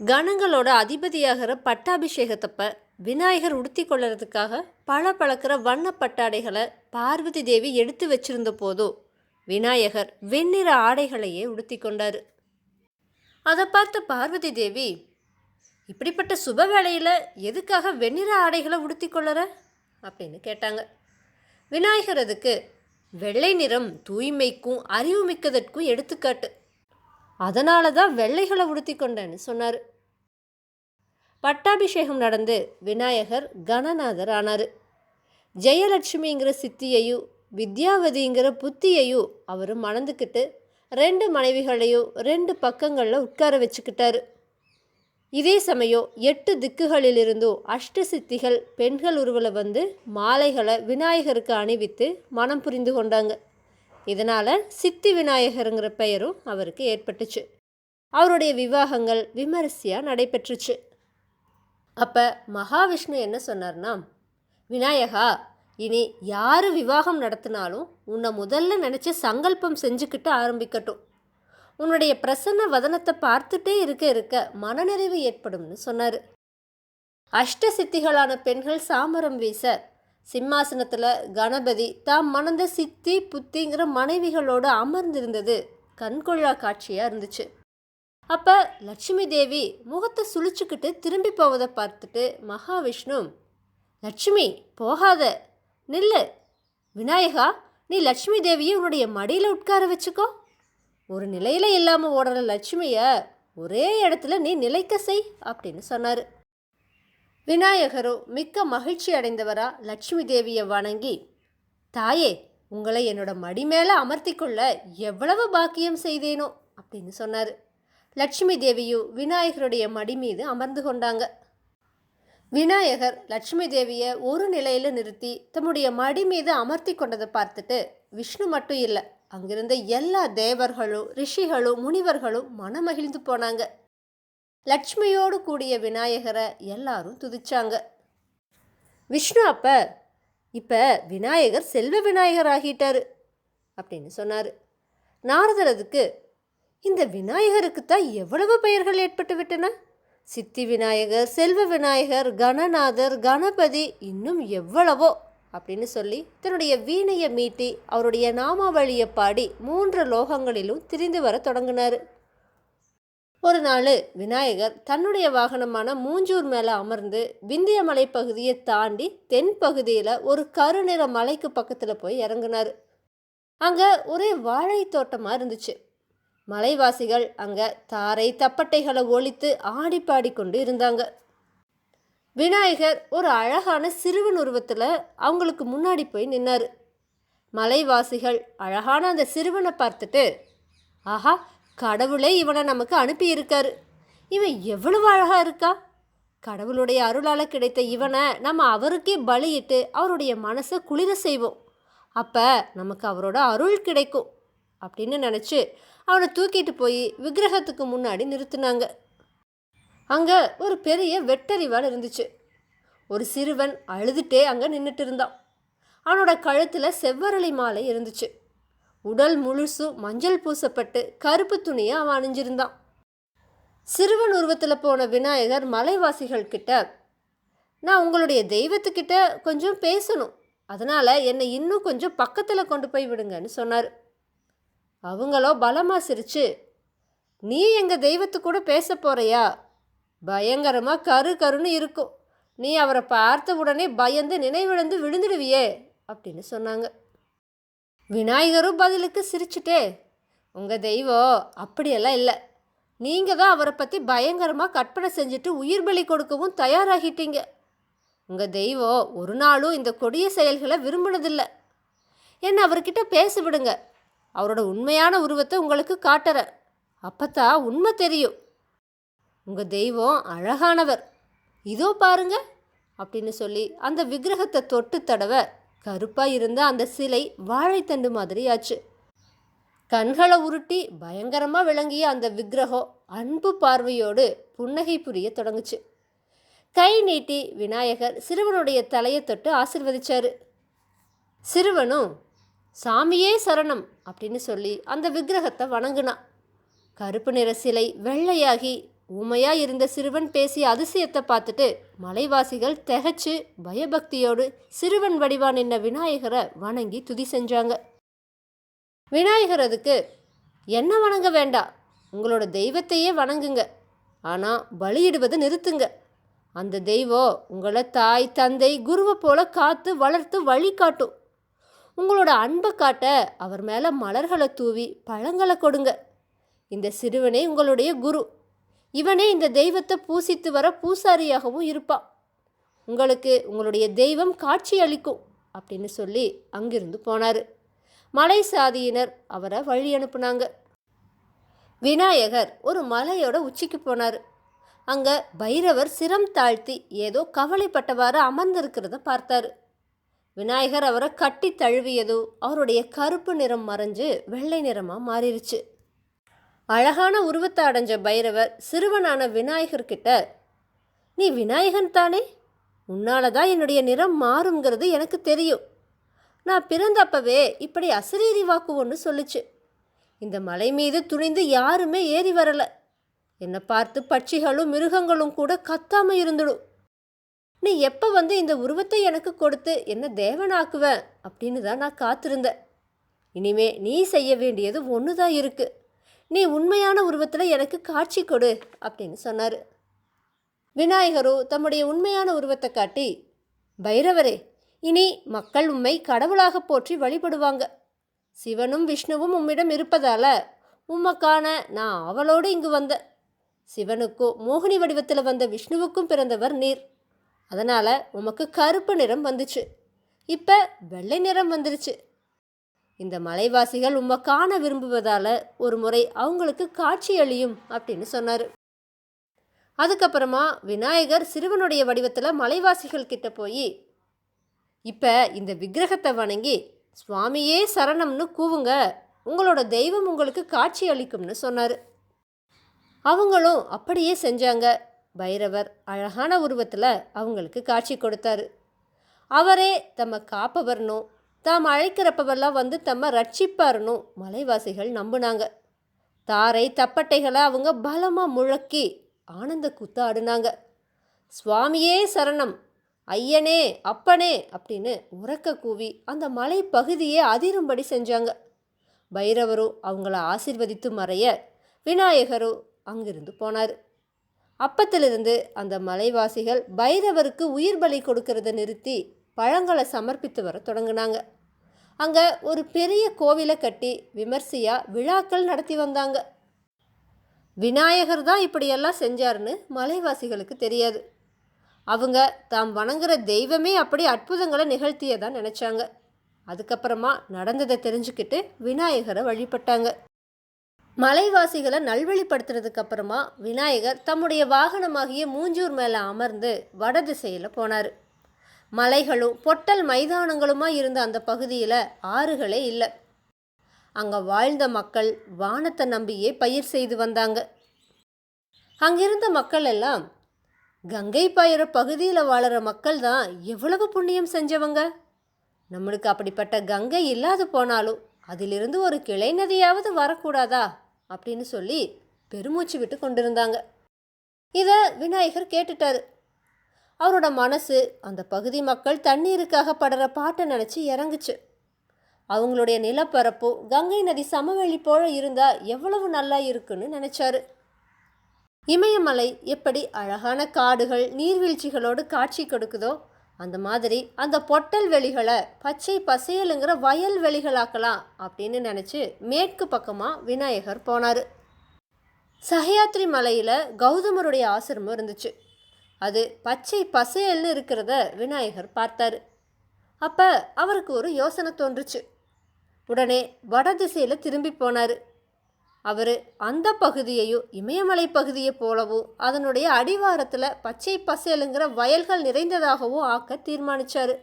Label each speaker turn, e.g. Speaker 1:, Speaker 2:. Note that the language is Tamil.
Speaker 1: கணங்களோட அதிபதியாகிற பட்டாபிஷேகத்தப்ப விநாயகர் உடுத்தி கொள்ளறதுக்காக பல பழக்கிற வண்ண பட்டாடைகளை பார்வதி தேவி எடுத்து வச்சிருந்த போதோ விநாயகர் வெண்ணிற ஆடைகளையே உடுத்தி கொண்டார் அதை பார்த்த பார்வதி தேவி இப்படிப்பட்ட சுப வேளையில் எதுக்காக வெண்ணிற ஆடைகளை உடுத்தி கொள்ளற அப்படின்னு கேட்டாங்க. விநாயகர் அதுக்கு வெள்ளை நிறம் தூய்மைக்கும் அறிவுமிக்கதற்கும் எடுத்துக்காட்டு. அதனால தான் வெள்ளைகளை உடுத்தி கொண்டேன்னு சொன்னார். பட்டாபிஷேகம் நடந்து விநாயகர் கணநாதர் ஆனார். ஜெயலட்சுமிங்கிற சித்தியையும் வித்யாவதிங்கிற புத்தியையும் அவர் மணந்துக்கிட்டு ரெண்டு மனைவிகளையும் ரெண்டு பக்கங்களில் உட்கார வச்சுக்கிட்டாரு. இதே சமயம் எட்டு திக்குகளிலிருந்தும் அஷ்ட சித்திகள் பெண்கள் உருவில் வந்து மாலைகளை விநாயகருக்கு அணிவித்து மனம் புரிந்து கொண்டாங்க. இதனால் சித்தி விநாயகருங்கிற பெயரும் அவருக்கு ஏற்பட்டுச்சு. அவருடைய விவாகங்கள் விமரிசையாக நடைபெற்றுச்சு. அப்போ மகாவிஷ்ணு என்ன சொன்னார்னா விநாயகா இனி யார் விவாகம் நடத்தினாலும் உன்னை முதல்ல நினச்சி சங்கல்பம் செஞ்சுக்கிட்டு ஆரம்பிக்கட்டும். உன்னுடைய பிரசன்ன வதனத்தை பார்த்துட்டே இருக்க இருக்க மனநிறைவு ஏற்படும்னு சொன்னார். அஷ்ட சித்திகளான பெண்கள் சாமரம் வீச சிம்மாசனத்தில் கணபதி தாம் மணந்த சித்தி புத்திங்கிற மனைவிகளோடு அமர்ந்திருந்தது. கண்கொள்ளா காட்சியாக இருந்துச்சு. அப்போ லட்சுமி தேவி முகத்தை சுழிச்சுக்கிட்டு திரும்பி போவதை பார்த்துட்டு மகாவிஷ்ணு லட்சுமி போகாத. நில்லு. விநாயகா நீ லட்சுமி தேவியை உன்னுடைய மடியில் உட்கார வச்சுக்கோ. ஒரு நிலையில் இல்லாமல் ஓடுற லட்சுமியை ஒரே இடத்துல நீ நிலைக்க செய் அப்படின்னு சொன்னார். விநாயகரோ மிக்க மகிழ்ச்சி அடைந்தவரா லட்சுமி தேவியை வணங்கி தாயே உங்களை என்னோட மடி மேலே அமர்த்தி கொள்ள எவ்வளவு பாக்கியம் செய்தேனோ அப்படின்னு சொன்னார். லட்சுமி தேவியும் விநாயகருடைய மடி மீது அமர்ந்து கொண்டாங்க. விநாயகர் லட்சுமி தேவியை ஒரு நிலையில் நிறுத்தி தம்முடைய மடி மீது அமர்த்தி கொண்டதை பார்த்துட்டு விஷ்ணு மட்டும் இல்லை அங்கிருந்த எல்லா தேவர்களும் ரிஷிகளும் முனிவர்களும் மனமகிழ்ந்து போனாங்க. லட்சுமியோடு கூடிய விநாயகரை எல்லாரும் துதிச்சாங்க. விஷ்ணு அப்ப இப்போ விநாயகர் செல்வ விநாயகர் ஆகிட்டாரு அப்படின்னு சொன்னார். நாரதரதுக்கு இந்த விநாயகருக்கு தான் எவ்வளவு பெயர்கள் ஏற்பட்டு விட்டன? சித்தி விநாயகர் செல்வ விநாயகர் கணநாதர் கணபதி இன்னும் எவ்வளவோ அப்படின்னு சொல்லி தன்னுடைய வீணையை மீட்டி அவருடைய நாமாவளியை பாடி மூன்று லோகங்களிலும் திரிந்து வர தொடங்கினார். ஒரு நாள் விநாயகர் தன்னுடைய வாகனமான மூஞ்சூர் மேலே அமர்ந்து விந்திய மலை பகுதியை தாண்டி தென் பகுதியில் ஒரு கருநிற மலைக்கு பக்கத்தில் போய் இறங்கினார். அங்கே ஒரே வாழை தோட்டமாக இருந்துச்சு. மலைவாசிகள் அங்கே தாரை தப்பட்டைகளை ஒழித்து ஆடி பாடிக்கொண்டு இருந்தாங்க. விநாயகர் ஒரு அழகான சிறுவன் உருவத்தில் அவங்களுக்கு முன்னாடி போய் நின்னார். மலைவாசிகள் அழகான அந்த சிறுவனை பார்த்துட்டு ஆஹா கடவுளே இவனை நமக்கு அனுப்பியிருக்காரு. இவன் எவ்வளவு அழகாக இருக்கா? கடவுளுடைய அருளால் கிடைத்த இவனை நம்ம அவருக்கே பலியிட்டு அவருடைய மனசை குளிர செய்வோம். அப்போ நமக்கு அவரோட அருள் கிடைக்கும் அப்படின்னு நினச்சி அவனை தூக்கிட்டு போய் விக்கிரகத்துக்கு முன்னாடி நிறுத்தினாங்க. அங்கே ஒரு பெரிய வெட்டறிவால் இருந்துச்சு. ஒரு சிறுவன் அழுதுட்டே அங்கே நின்றுட்டு இருந்தான். அவனோட கழுத்தில் செவ்வரளி மாலை இருந்துச்சு. உடல் முழுசும் மஞ்சள் பூசப்பட்டு கருப்பு துணியை அவன் அணிஞ்சிருந்தான். சிறுவன் உருவத்தில் போன விநாயகர் மலைவாசிகள் கிட்ட நான் உங்களுடைய தெய்வத்துக்கிட்ட கொஞ்சம் பேசணும். அதனால் என்னை இன்னும் கொஞ்சம் பக்கத்தில் கொண்டு போய் விடுங்கன்னு சொன்னார். அவங்களோ பலமாக சிரிச்சு நீ எங்கள் தெய்வத்து கூட பேச போகிறையா பயங்கரமாக கரு கருன்னு இருக்கும். நீ அவரை பார்த்த உடனே பயந்து நினைவிழந்து விழுந்துடுவியே அப்படின்னு சொன்னாங்க. விநாயகரும் பதிலுக்கு சிரிச்சுட்டே உங்கள் தெய்வம் அப்படியெல்லாம் இல்லை. நீங்கள் தான் அவரை பற்றி பயங்கரமாக கற்பனை செஞ்சுட்டு உயிர் பலி கொடுக்கவும் தயாராகிட்டீங்க. உங்கள் தெய்வம் ஒரு நாளும் இந்த கொடிய செயல்களை விரும்பினதில்லை. என்ன அவர்கிட்ட பேச விடுங்க அவரோட உண்மையான உருவத்தை உங்களுக்கு காட்டுறேன். அப்பத்தான் உண்மை தெரியும். உங்கள் தெய்வம் அழகானவர். இதோ பாருங்க அப்படின்னு சொல்லி அந்த விக்கிரகத்தை தொட்டு தடவை கருப்பாக இருந்த அந்த சிலை வாழைத்தண்டு மாதிரி ஆச்சு கண்களை உருட்டி பயங்கரமாக விளங்கிய அந்த விக்கிரகம் அன்பு பார்வையோடு புன்னகை புரிய தொடங்குச்சு. கை நீட்டி விநாயகர் சிறுவனுடைய தலையை தொட்டு ஆசிர்வதிச்சாரு. சிறுவனும் சாமியே சரணம் அப்படின்னு சொல்லி அந்த விக்கிரகத்தை வணங்குனான் கருப்பு நிற சிலை வெள்ளையாகி ஊமையாக இருந்த சிறுவன் பேசிய அதிசயத்தை பார்த்துட்டு மலைவாசிகள் திகைச்சு பயபக்தியோடு சிறுவன் வடிவான் என்ன விநாயகரை வணங்கி துதி செஞ்சாங்க. விநாயகர் அதுக்கு என்ன வணங்க வேண்டாம் உங்களோட தெய்வத்தையே வணங்குங்க. ஆனால் பலியிடுவதை நிறுத்துங்க. அந்த தெய்வம் உங்களை தாய் தந்தை குருவை போல காத்து வளர்த்து வழி காட்டும். உங்களோட அன்பை காட்ட அவர் மேலே மலர்களை தூவி பழங்களை கொடுங்க. இந்த சிறுவனே உங்களுடைய குரு. இவனே இந்த தெய்வத்தை பூசித்து வர பூசாரியாகவும் இருப்பான் உங்களுக்கு உங்களுடைய தெய்வம் காட்சி அளிக்கும் அப்படின்னு சொல்லி அங்கிருந்து போனார். மலை சாதியினர் அவரை வழி அனுப்புனாங்க. விநாயகர் ஒரு மலையோட உச்சிக்கு போனார். அங்கே பைரவர் சிரம் தாழ்த்தி ஏதோ கவலைப்பட்டவாறு அமர்ந்திருக்கிறத பார்த்தாரு. விநாயகர் அவரை கட்டி தழுவியதோ அவருடைய கருப்பு நிறம் மறைஞ்சு வெள்ளை நிறமாக மாறிடுச்சு அழகான உருவத்தை அடைஞ்ச பைரவர் சிறுவனான விநாயகர்கிட்ட நீ விநாயகன் தானே? உன்னால தான் என்னுடைய நிறம் மாறுங்கிறது எனக்கு தெரியும். நான் பிறந்தப்பவே இப்படி அசரீரி வாக்கு ஒன்று சொல்லுச்சு. இந்த மலை மீது துணிந்து யாருமே ஏறி வரல. என்னை பார்த்து பட்சிகளும் மிருகங்களும் கூட கத்தாம இருந்துடும். நீ எப்போ வந்து இந்த உருவத்தை எனக்கு கொடுத்து என்ன தேவனாக்குவ? அப்படின்னு தான் நான் காத்திருந்தேன். இனிமே நீ செய்ய வேண்டியது ஒன்று தான் இருக்குது நீ உண்மையான உருவத்தில் எனக்கு காட்சி கொடு அப்படின்னு சொன்னார். விநாயகரோ தம்முடைய உண்மையான உருவத்தை காட்டி பைரவரே இனி மக்கள் உம்மை கடவுளாக போற்றி வழிபடுவாங்க. சிவனும் விஷ்ணுவும் உம்மிடம் இருப்பதால உம்மக்கான நான் அவளோடு இங்கு வந்தேன் சிவனுக்கும் மோகினி வடிவத்தில் வந்த விஷ்ணுவுக்கும் பிறந்தவர் நீர். அதனால் உமக்கு கருப்பு நிறம் வந்துச்சு. இப்போ வெள்ளை நிறம் வந்துருச்சு. இந்த மலைவாசிகள் உம்மை காண விரும்புவதால் ஒரு முறை அவங்களுக்கு காட்சி அளியும் அப்படின்னு சொன்னார். அதுக்கப்புறமா விநாயகர் சிறுவனுடைய வடிவத்தில் மலைவாசிகள் கிட்ட போய் இப்போ இந்த விக்கிரகத்தை வணங்கி சுவாமியே சரணம்னு கூவுங்க. உங்களோட தெய்வம் உங்களுக்கு காட்சி அளிக்கும்னு சொன்னார். அவங்களும் அப்படியே செஞ்சாங்க. பைரவர் அழகான உருவத்தில் அவங்களுக்கு காட்சி கொடுத்தாரு. அவரே தம்மை காப்பவர்னும் தாம் அழைக்கிறப்பவெல்லாம் வந்து தம்மை ரட்சிப்பாருனும் மலைவாசிகள் நம்பினாங்க. தாரை தப்பட்டைகளை அவங்க பலமாக முழக்கி ஆனந்த கூத்தாடினாங்க சுவாமியே சரணம் ஐயனே அப்பனே அப்படின்னு உறக்க கூவி அந்த மலை பகுதியே அதிரும்படி செஞ்சாங்க. பைரவரும் அவங்கள ஆசிர்வதித்து மறைய விநாயகரும் அங்கிருந்து போனார். அப்பத்திலிருந்து அந்த மலைவாசிகள் பைரவருக்கு உயிர் பலி கொடுக்கறத நிறுத்தி பழங்களை சமர்ப்பித்து வர தொடங்கினாங்க. அங்கே ஒரு பெரிய கோவிலை கட்டி விமர்சையாக விழாக்கள் நடத்தி வந்தாங்க. விநாயகர் தான் இப்படியெல்லாம் செஞ்சார்னு மலைவாசிகளுக்கு தெரியாது. அவங்க தாம் வணங்குற தெய்வமே அப்படி அற்புதங்களை நிகழ்த்தியதான் நினச்சாங்க. அதுக்கப்புறமா நடந்ததை தெரிஞ்சுக்கிட்டு விநாயகரை வழிபட்டாங்க. மலைவாசிகளை நல்வழிப்படுத்துறதுக்கு அப்புறமா விநாயகர் தம்முடைய வாகனமாகிய மூஞ்சூர் மேலே அமர்ந்து வட திசையில் போனார். மலைகளும் பொட்டல் மைதானங்களுமாக இருந்த அந்த பகுதியில் ஆறுகளே இல்லை. அங்கே வாழ்ந்த மக்கள் வானத்தை நம்பியே பயிர் செய்து வந்தாங்க. அங்கிருந்த மக்கள் எல்லாம் கங்கை பாயிற பகுதியில் வாழற மக்கள் தான் எவ்வளவு புண்ணியம் செஞ்சவங்க? நம்மளுக்கு அப்படிப்பட்ட கங்கை இல்லாது போனாலும் அதிலிருந்து ஒரு கிளை நதியாவது வரக்கூடாதா? அப்படின்னு சொல்லி பெருமூச்சு விட்டு கொண்டிருந்தாங்க. இதை விநாயகர் கேட்டுட்டாரு. அவரோட மனசு அந்த பகுதி மக்கள் தண்ணீருக்காக படுற பாட்டை நினச்சி இறங்குச்சு. அவங்களுடைய நிலப்பரப்பு கங்கை நதி சமவெளி போல இருந்தால் எவ்வளவு நல்லா இருக்குன்னு நினச்சாரு. இமயமலை எப்படி அழகான காடுகள் நீர்வீழ்ச்சிகளோடு காட்சி கொடுக்குதோ அந்த மாதிரி அந்த பொட்டல் வெளிகளை பச்சை பசேலுங்கிற வயல் வெளிகளாக்கலாம் அப்படின்னு நினச்சி மேற்கு பக்கமாக விநாயகர் போனார். சஹயாத்ரி மலையில் கௌதமருடைய ஆசிரமம் இருந்துச்சு. அது பச்சை பசேல்னு இருக்கிறத விநாயகர் பார்த்தார். அப்போ அவருக்கு ஒரு யோசனை தோன்றுச்சு. உடனே வட திசையில் திரும்பி போனார். அவர் அந்த பகுதியையும் இமயமலை பகுதியை போலவும் அதனுடைய அடிவாரத்தில் பச்சை பசேலுங்கிற வயல்கள் நிறைந்ததாகவும் ஆக்க தீர்மானித்தார்